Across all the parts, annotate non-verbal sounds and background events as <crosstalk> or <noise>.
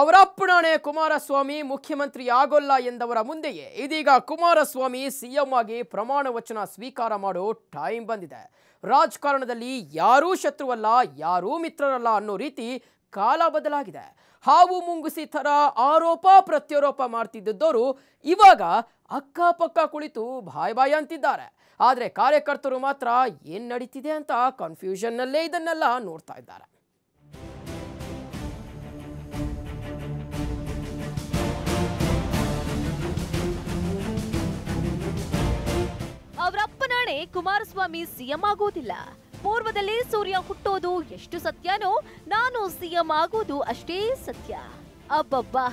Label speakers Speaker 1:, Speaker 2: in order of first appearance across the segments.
Speaker 1: ಅವರ ಅಪ್ಪಣಾಣೆ ಕುಮಾರಸ್ವಾಮಿ ಮುಖ್ಯಮಂತ್ರಿ ಆಗೋಲ್ಲ ಎಂದವರ ಮುಂದೆಯೇ ಇದೀಗ ಕುಮಾರಸ್ವಾಮಿ ಸಿಎಂ ಆಗಿ ಪ್ರಮಾಣ ವಚನ ಸ್ವೀಕಾರ ಮಾಡೋ ಟೈಮ್ ಬಂದಿದೆ. ರಾಜಕಾರಣದಲ್ಲಿ ಯಾರೂ ಶತ್ರುವಲ್ಲ, ಯಾರೂ ಮಿತ್ರರಲ್ಲ ಅನ್ನೋ ರೀತಿ ಕಾಲ ಬದಲಾಗಿದೆ. ಹಾವು ಮುಂಗುಸಿ ಥರ ಆರೋಪ ಪ್ರತ್ಯಾರೋಪ ಮಾಡ್ತಿದ್ದವರು ಇವಾಗ ಅಕ್ಕಪಕ್ಕ ಕುಳಿತು ಬಾಯ್ ಬಾಯ್ ಅಂತಿದ್ದಾರೆ. ಆದರೆ ಕಾರ್ಯಕರ್ತರು ಮಾತ್ರ ಏನು ನಡೀತಿದೆ ಅಂತ ಕನ್ಫ್ಯೂಷನ್ನಲ್ಲೇ ಇದನ್ನೆಲ್ಲ ನೋಡ್ತಾ ಇದ್ದಾರೆ.
Speaker 2: ಕುಮಾರಸ್ವಾಮಿ ಸಿಎಂ ಆಗೋದಿಲ್ಲ. ಪೂರ್ವದಲ್ಲಿ ಸೂರ್ಯ ಹುಟ್ಟೋದು ಎಷ್ಟು ಸತ್ಯನೋ ನಾನು ಸಿಎಂ ಆಗೋದು ಅಷ್ಟೇ ಸತ್ಯ. ಅಬ್ಬಬ್ಬಾ!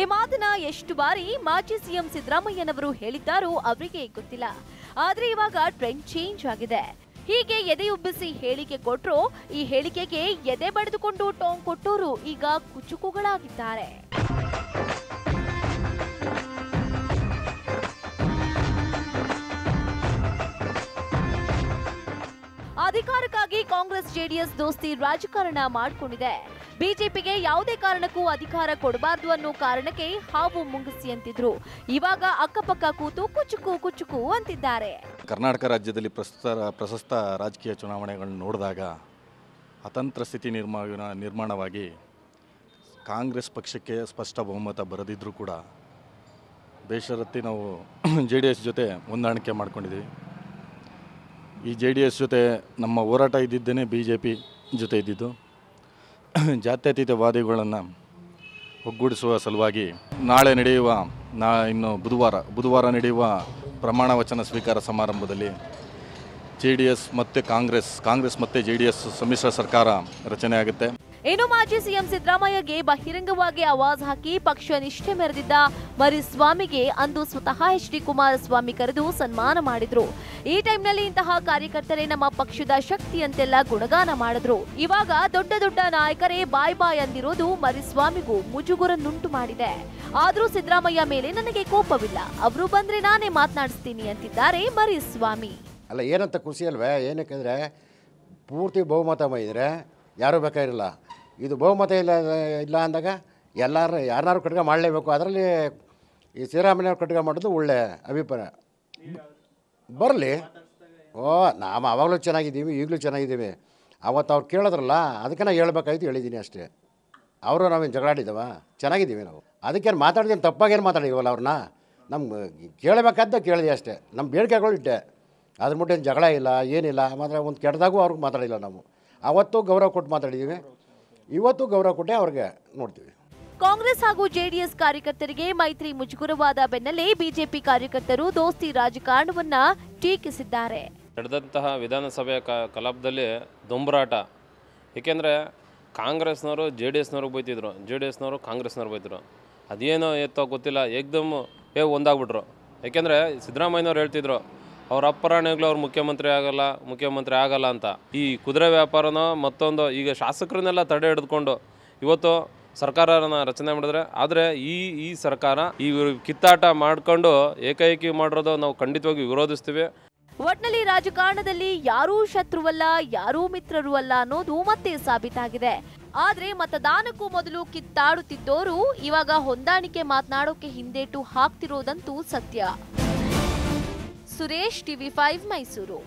Speaker 2: ಈ ಮಾತನ್ನ ಎಷ್ಟು ಬಾರಿ ಮಾಜಿ ಸಿಎಂ ಸಿದ್ದರಾಮಯ್ಯನವರು ಹೇಳಿದ್ದಾರೋ ಅವರಿಗೆ ಗೊತ್ತಿಲ್ಲ. ಆದ್ರೆ ಇವಾಗ ಟ್ರೆಂಡ್ ಚೇಂಜ್ ಆಗಿದೆ. ಹೀಗೆ ಎದೆಯುಬ್ಬಿಸಿ ಹೇಳಿಕೆ ಕೊಟ್ರು ಈ ಹೇಳಿಕೆಗೆ ಎದೆ ಬಡಿದುಕೊಂಡು ಟೋಂಗ್ ಕೊಟ್ಟೋರು ಈಗ ಕುಚುಕುಗಳಾಗಿದ್ದಾರೆ. ಅಧಿಕಾರಕ್ಕಾಗಿ ಕಾಂಗ್ರೆಸ್ ಜೆಡಿಎಸ್ ದೋಸ್ತಿ ರಾಜಕಾರಣ ಮಾಡಿಕೊಂಡಿದೆ. ಬಿಜೆಪಿಗೆ ಯಾವುದೇ ಕಾರಣಕ್ಕೂ ಅಧಿಕಾರ ಕೊಡಬಾರದು ಅನ್ನೋ ಕಾರಣಕ್ಕೆ ಹಾವು ಮುಂಗಿಸಿ ಅಂತಿದ್ರು. ಇವಾಗ ಅಕ್ಕಪಕ್ಕ ಕೂತು ಕುಚುಕು ಕುಚುಕು ಅಂತಿದ್ದಾರೆ.
Speaker 3: ಕರ್ನಾಟಕ ರಾಜ್ಯದಲ್ಲಿ ಪ್ರಸ್ತುತ ಪ್ರಶಸ್ತ ರಾಜಕೀಯ ಚುನಾವಣೆಗಳನ್ನು ನೋಡಿದಾಗ ಅತಂತ್ರ ಸ್ಥಿತಿ ನಿರ್ಮಾಣ, ನಿರ್ಮಾಣವಾಗಿ ಕಾಂಗ್ರೆಸ್ ಪಕ್ಷಕ್ಕೆ ಸ್ಪಷ್ಟ ಬಹುಮತ ಬರದಿದ್ದರೂ ಕೂಡ ಬೇಷರತ್ತಿ ನಾವು ಜೆ ಡಿ ಎಸ್ ಜೊತೆ ಹೊಂದಾಣಿಕೆ ಮಾಡ್ಕೊಂಡಿದ್ದೀವಿ ಈ ಜೆ ಡಿ ಎಸ್ ಜೊತೆ ನಮ್ಮ ಹೋರಾಟ ಇದ್ದಿದ್ದೇನೆ ಬಿ ಜೆ ಪಿ ಜೊತೆ ಇದ್ದಿದ್ದು. <clears throat> ಜಾತ್ಯತೀತವಾದಿಗಳನ್ನು ಒಗ್ಗೂಡಿಸುವ ಸಲುವಾಗಿ ನಾಳೆ ನಡೆಯುವ ನಾ ಇನ್ನು ಬುಧವಾರ ಬುಧವಾರ ನಡೆಯುವ ಪ್ರಮಾಣ ವಚನ ಸ್ವೀಕಾರ ಸಮಾರಂಭದಲ್ಲಿ ಜೆ ಡಿ ಎಸ್ ಮತ್ತು ಕಾಂಗ್ರೆಸ್ ಕಾಂಗ್ರೆಸ್ ಮತ್ತು ಜೆ ಡಿ ಎಸ್ ಸಮ್ಮಿಶ್ರ ಸರ್ಕಾರ ರಚನೆ ಆಗುತ್ತೆ
Speaker 2: ಇನ್ನು ಮಾಜಿ ಸಿಎಂ ಸಿದ್ದರಾಮಯ್ಯಗೆ ಬಹಿರಂಗವಾಗಿ ಆವಾಜ್ ಹಾಕಿ ಪಕ್ಷ ನಿಷ್ಠೆ ಮೆರೆದಿದ್ದ ಮರಿಸ್ವಾಮಿಗೆ ಅಂದು ಸ್ವತಃ ಎಚ್ ಡಿ ಕುಮಾರಸ್ವಾಮಿ ಕರೆದು ಸನ್ಮಾನ ಮಾಡಿದ್ರು. ಈ ಟೈಮ್ನಲ್ಲಿ ಇಂತಹ ಕಾರ್ಯಕರ್ತರೇ ನಮ್ಮ ಪಕ್ಷದ ಶಕ್ತಿ ಅಂತೆಲ್ಲ ಗುಣಗಾನ ಮಾಡಿದ್ರು. ಇವಾಗ ದೊಡ್ಡ ದೊಡ್ಡ ನಾಯಕರೇ ಬಾಯ್ ಬಾಯ್ ಅಂದಿರೋದು ಮರಿಸ್ವಾಮಿಗೂ ಮುಜುಗುರನ್ನುಂಟು ಮಾಡಿದೆ. ಆದ್ರೂ ಸಿದ್ದರಾಮಯ್ಯ ಮೇಲೆ ನನಗೆ ಕೋಪವಿಲ್ಲ. ಅವರು ಬಂದ್ರೆ ನಾನೇ ಮಾತನಾಡಿಸ್ತೀನಿ ಅಂತಿದ್ದಾರೆ ಮರಿಸ್ವಾಮಿ.
Speaker 4: ಅಲ್ಲ ಏನಂತ ಖುಷಿ ಅಲ್ವೇ? ಏನಕ್ಕೆ ಪೂರ್ತಿ ಬಹುಮತ ಇದ್ರೆ ಯಾರೂ ಬೇಕಾಗಿರಲ್ಲ. ಇದು ಬಹುಮತ ಇಲ್ಲ ಇಲ್ಲ ಅಂದಾಗ ಎಲ್ಲರೂ ಯಾರನ್ನಾರು ಕಟ್ಗೆ ಮಾಡಲೇಬೇಕು. ಅದರಲ್ಲಿ ಈ ಶ್ರೀರಾಮಯ್ಯವ್ರು ಕಟ್ಗೆ ಮಾಡೋದು ಒಳ್ಳೆ ಅಭಿಪ್ರಾಯ. ಬರಲಿ. ಓ, ನಾವು ಆವಾಗಲೂ ಚೆನ್ನಾಗಿದ್ದೀವಿ, ಈಗಲೂ ಚೆನ್ನಾಗಿದ್ದೀವಿ. ಅವತ್ತು ಅವ್ರು ಕೇಳಿದ್ರಲ್ಲ, ಅದಕ್ಕೆ ನಾನು ಹೇಳ್ಬೇಕಾಯ್ತು ಹೇಳಿದ್ದೀನಿ ಅಷ್ಟೇ. ಅವರು ನಾವೇನು ಜಗಳಾಡಿದವ ಚೆನ್ನಾಗಿದ್ದೀವಿ ನಾವು. ಅದಕ್ಕೇನು ಮಾತಾಡಿದ್ದೀನಿ ತಪ್ಪಾಗೇನು ಮಾತಾಡಿವಲ್ಲ ಅವ್ರನ್ನ? ನಮ್ಗೆ ಕೇಳಬೇಕಾದ ಕೇಳಿದೆ ಅಷ್ಟೇ. ನಮ್ಮ ಬೇಡಿಕೆಗಳು ಇಟ್ಟೆ. ಅದ್ರ ಮುಟ್ಟೇನು ಜಗಳ ಇಲ್ಲ, ಏನಿಲ್ಲ. ಮಾತ್ರ ಒಂದು ಕೆಟ್ಟದಾಗೂ ಅವ್ರಿಗೆ ಮಾತಾಡಿಲ್ಲ ನಾವು. ಅವತ್ತು ಗೌರವ ಕೊಟ್ಟು ಮಾತಾಡಿದ್ದೀವಿ ಇವತ್ತು ಗೌರವ ಕೊಟ್ಟೆ ಅವ್ರಿಗೆ ನೋಡ್ತೀವಿ.
Speaker 2: ಕಾಂಗ್ರೆಸ್ ಹಾಗೂ ಜೆಡಿಎಸ್ ಕಾರ್ಯಕರ್ತರಿಗೆ ಮೈತ್ರಿ ಮುಜುಗುರವಾದ ಬೆನ್ನಲ್ಲೇ ಬಿಜೆಪಿ ಕಾರ್ಯಕರ್ತರು ದೋಸ್ತಿ ರಾಜಕಾರಣವನ್ನ ಟೀಕಿಸಿದ್ದಾರೆ.
Speaker 5: ನಡೆದಂತಹ ವಿಧಾನಸಭೆಯ ಕಲಾಪದಲ್ಲಿ ದೊಂಬರಾಟ. ಏಕೆಂದರೆ ಕಾಂಗ್ರೆಸ್ನವರು ಜೆ ಡಿ ಎಸ್ನವ್ರಿಗೆ ಬೈತಿದ್ರು. ಜೆ ಡಿ ಎಸ್ನವರು ಕಾಂಗ್ರೆಸ್ನವ್ರು ಬೈತಿದ್ರು. ಅದೇನೋ ಎತ್ತೋ ಗೊತ್ತಿಲ್ಲ ಏಕ್ದಮ್ ಏ ಒಂದಾಗ್ಬಿಟ್ರು. ಏಕೆಂದರೆ ಸಿದ್ದರಾಮಯ್ಯನವ್ರು ಹೇಳ್ತಿದ್ರು ಅವ್ರ ಅಪ್ಪರಾಣಿಗಳು ಅವ್ರು ಮುಖ್ಯಮಂತ್ರಿ ಆಗಲ್ಲ ಮುಖ್ಯಮಂತ್ರಿ ಆಗಲ್ಲ ಅಂತ. ಈ ಕುದುರೆ ವ್ಯಾಪಾರನ ಮತ್ತೊಂದು ಈಗ ಶಾಸಕರನ್ನೆಲ್ಲ ತಡೆ ಹಿಡಿದುಕೊಂಡು ಇವತ್ತು ಸರ್ಕಾರನ ರಚನೆ ಮಾಡಿದ್ರೆ, ಆದರೆ ಈ ಈ ಸರ್ಕಾರ ಈ ಕಿತ್ತಾಟ ಮಾಡ್ಕೊಂಡು ಏಕೈಕಿ ಮಾಡಿರೋದು ನಾವು ಖಂಡಿತವಾಗಿ ವಿರೋಧಿಸ್ತೀವಿ.
Speaker 2: ಒಟ್ನಲ್ಲಿ ರಾಜಕಾರಣದಲ್ಲಿ ಯಾರೂ ಶತ್ರುವಲ್ಲ, ಯಾರೂ ಮಿತ್ರರು ಅಲ್ಲ ಅನ್ನೋದು ಮತ್ತೆ ಸಾಬೀತಾಗಿದೆ. ಆದ್ರೆ ಮತದಾನಕ್ಕೂ ಮೊದಲು ಕಿತ್ತಾಡುತ್ತಿದ್ದವರು ಇವಾಗ ಹೊಂದಾಣಿಕೆ ಮಾತನಾಡೋಕೆ ಹಿಂದೇಟು ಹಾಕ್ತಿರೋದಂತೂ ಸತ್ಯ. Suresh TV five Mysuru